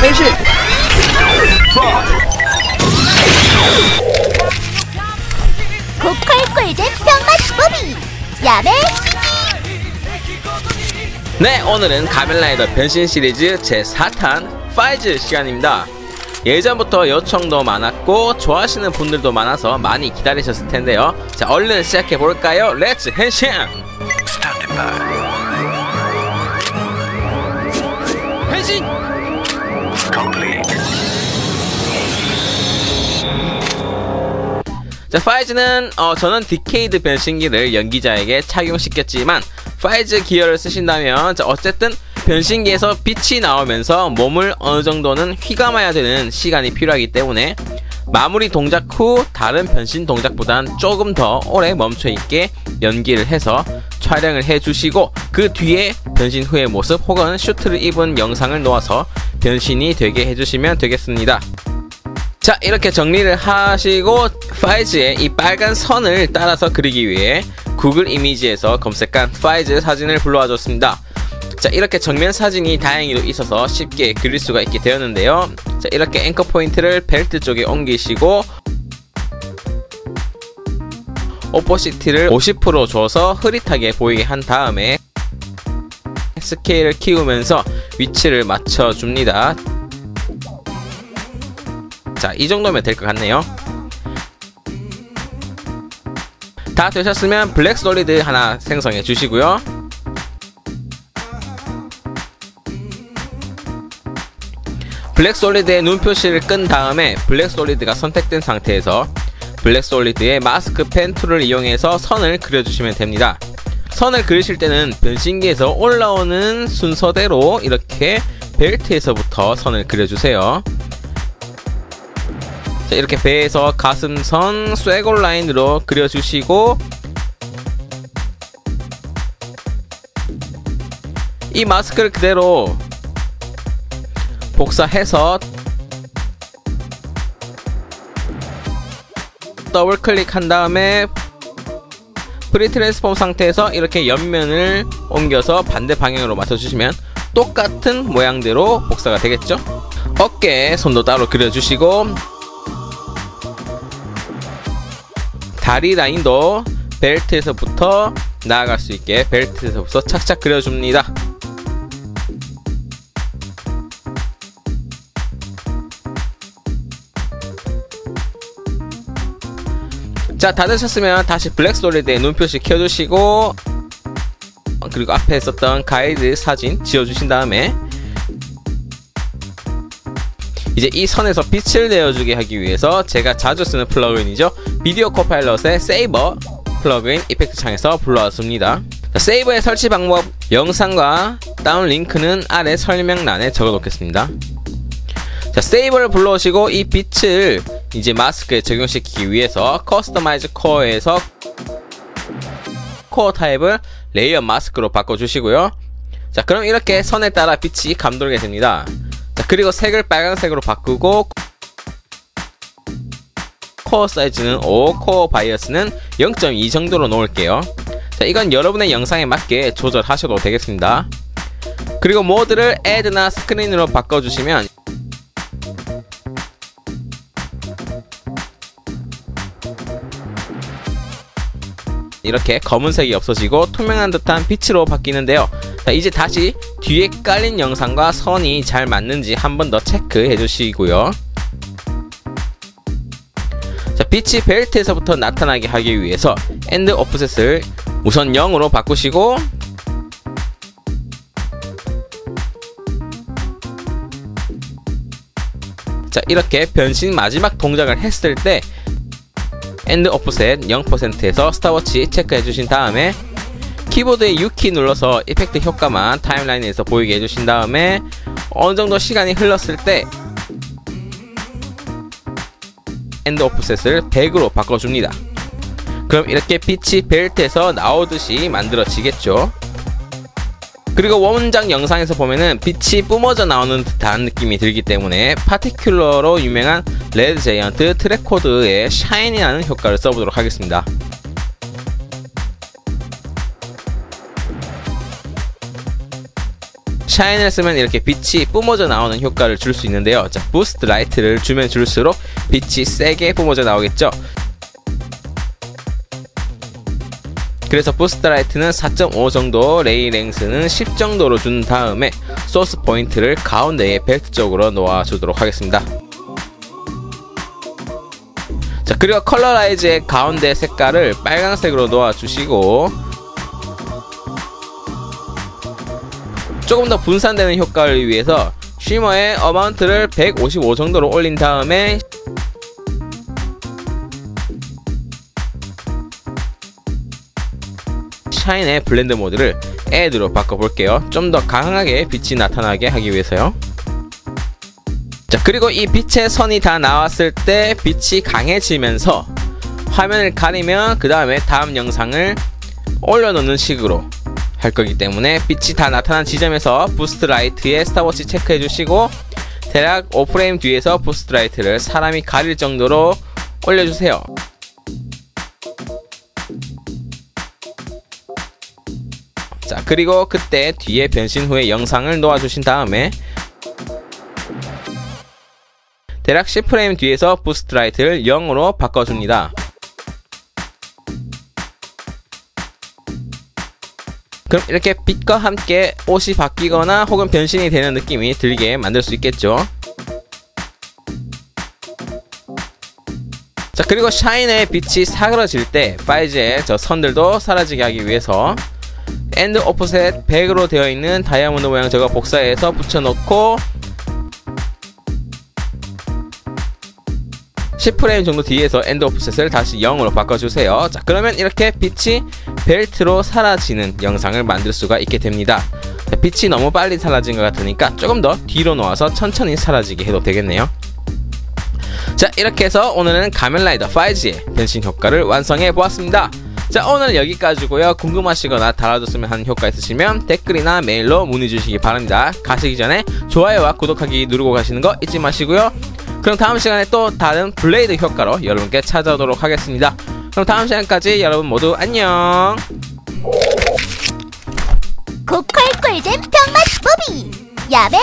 변신! 고퀄 꿀잼 병맛 무비 야매 네, 오늘은 가면라이더 변신 시리즈 제4탄 파이즈 시간입니다. 예전부터 요청도 많았고 좋아하시는 분들도 많아서 많이 기다리셨을 텐데요. 자, 얼른 시작해 볼까요? 렛츠変身! 변신! 자, 파이즈는 어, 저는 디케이드 변신기를 연기자에게 착용시켰지만 파이즈 기어를 쓰신다면 자, 어쨌든 변신기에서 빛이 나오면서 몸을 어느 정도는 휘감아야 되는 시간이 필요하기 때문에 마무리 동작 후 다른 변신 동작보단 조금 더 오래 멈춰 있게 연기를 해서 촬영을 해주시고 그 뒤에 변신 후의 모습 혹은 슈트를 입은 영상을 놓아서 변신이 되게 해주시면 되겠습니다. 자 이렇게 정리를 하시고 파이즈의 이 빨간 선을 따라서 그리기 위해 구글 이미지에서 검색한 파이즈 사진을 불러와 줬습니다 자 이렇게 정면 사진이 다행히도 있어서 쉽게 그릴 수가 있게 되었는데요 자 이렇게 앵커 포인트를 벨트 쪽에 옮기시고 오퍼시티를 50% 줘서 흐릿하게 보이게 한 다음에 스케일을 키우면서 위치를 맞춰줍니다 자, 이 정도면 될 것 같네요. 다 되셨으면 블랙 솔리드 하나 생성해 주시고요. 블랙 솔리드의 눈 표시를 끈 다음에 블랙 솔리드가 선택된 상태에서 블랙 솔리드의 마스크 펜 툴을 이용해서 선을 그려주시면 됩니다. 선을 그리실 때는 변신기에서 올라오는 순서대로 이렇게 벨트에서부터 선을 그려주세요. 자, 이렇게 배에서 가슴선 쇠골 라인으로 그려주시고 이 마스크를 그대로 복사해서 더블 클릭한 다음에 프리트랜스폼 상태에서 이렇게 옆면을 옮겨서 반대 방향으로 맞춰주시면 똑같은 모양대로 복사가 되겠죠 어깨 손도 따로 그려주시고 다리 라인도 벨트에서부터 나아갈 수 있게 벨트에서부터 착착 그려줍니다. 자, 다 되셨으면 다시 블랙 솔리드의 눈표시 켜주시고 그리고 앞에 있었던 가이드 사진 지워주신 다음에 이제 이 선에서 빛을 내어주게 하기 위해서 제가 자주 쓰는 플러그인이죠. 비디오 코파일럿의 세이버 플러그인 이펙트 창에서 불러왔습니다. 자, 세이버의 설치 방법 영상과 다운 링크는 아래 설명란에 적어 놓겠습니다. 자, 세이버를 불러오시고 이 빛을 이제 마스크에 적용시키기 위해서 커스터마이즈 코어에서 코어 타입을 레이어 마스크로 바꿔주시고요. 자, 그럼 이렇게 선에 따라 빛이 감돌게 됩니다. 자, 그리고 색을 빨간색으로 바꾸고 코어 사이즈는 5, 코어 바이어스는 0.2 정도로 놓을게요. 자, 이건 여러분의 영상에 맞게 조절하셔도 되겠습니다. 그리고 모드를 애드나 스크린으로 바꿔주시면 이렇게 검은색이 없어지고 투명한 듯한 빛으로 바뀌는데요. 자, 이제 다시 뒤에 깔린 영상과 선이 잘 맞는지 한 번 더 체크해 주시고요. 자, 빛이 벨트에서부터 나타나게 하기 위해서 엔드 오프셋을 우선 0으로 바꾸시고 자 이렇게 변신 마지막 동작을 했을 때 엔드 오프셋 0%에서 스타워치 체크해 주신 다음에 키보드에 U키 눌러서 이펙트 효과만 타임라인에서 보이게 해주신 다음에 어느정도 시간이 흘렀을 때 엔드 오프셋을 100으로 바꿔줍니다. 그럼 이렇게 빛이 벨트에서 나오듯이 만들어지겠죠? 그리고 원작 영상에서 보면은 빛이 뿜어져 나오는 듯한 느낌이 들기 때문에 파티큘러로 유명한 레드 제이언트 트랙 코드의 샤이니라는 효과를 써보도록 하겠습니다 샤인을 쓰면 이렇게 빛이 뿜어져 나오는 효과를 줄 수 있는데요. 자, 부스트 라이트를 주면 줄수록 빛이 세게 뿜어져 나오겠죠. 그래서 부스트 라이트는 4.5 정도, 레이 랭스는 10 정도로 준 다음에 소스 포인트를 가운데에 벨트 쪽으로 놓아주도록 하겠습니다. 자, 그리고 컬러라이즈의 가운데 색깔을 빨강색으로 놓아주시고 조금 더 분산되는 효과를 위해서 쉬머의 어마운트를 155 정도로 올린 다음에 샤인의 블렌드 모드를 애드로 바꿔볼게요. 좀 더 강하게 빛이 나타나게 하기 위해서요. 자, 그리고 이 빛의 선이 다 나왔을 때 빛이 강해지면서 화면을 가리면 그 다음에 다음 영상을 올려놓는 식으로 할 거기 때문에 빛이 다 나타난 지점에서 부스트 라이트에 스타워치 체크해 주시고 대략 5프레임 뒤에서 부스트 라이트를 사람이 가릴 정도로 올려주세요. 자 그리고 그때 뒤에 변신 후에 영상을 놓아주신 다음에 대략 10프레임 뒤에서 부스트 라이트를 0으로 바꿔줍니다. 그럼 이렇게 빛과 함께 옷이 바뀌거나 혹은 변신이 되는 느낌이 들게 만들 수 있겠죠. 자 그리고 샤인의 빛이 사그러질 때 파이즈의 저 선들도 사라지게 하기 위해서 엔드 오프셋 100으로 되어 있는 다이아몬드 모양 저거 복사해서 붙여놓고 10프레임 정도 뒤에서 엔드 오프셋을 다시 0으로 바꿔주세요. 자, 그러면 이렇게 빛이 벨트로 사라지는 영상을 만들 수가 있게 됩니다. 자, 빛이 너무 빨리 사라진 것 같으니까 조금 더 뒤로 놓아서 천천히 사라지게 해도 되겠네요. 자, 이렇게 해서 오늘은 가면라이더 5G의 변신 효과를 완성해 보았습니다. 자, 오늘 여기까지고요. 궁금하시거나 달아줬으면 하는 효과 있으시면 댓글이나 메일로 문의 주시기 바랍니다. 가시기 전에 좋아요와 구독하기 누르고 가시는 거 잊지 마시고요. 그럼 다음 시간에 또 다른 블레이드 효과로 여러분께 찾아오도록 하겠습니다. 그럼 다음 시간까지 여러분 모두 안녕. 고퀄 꿀잼 병맛 무비 야매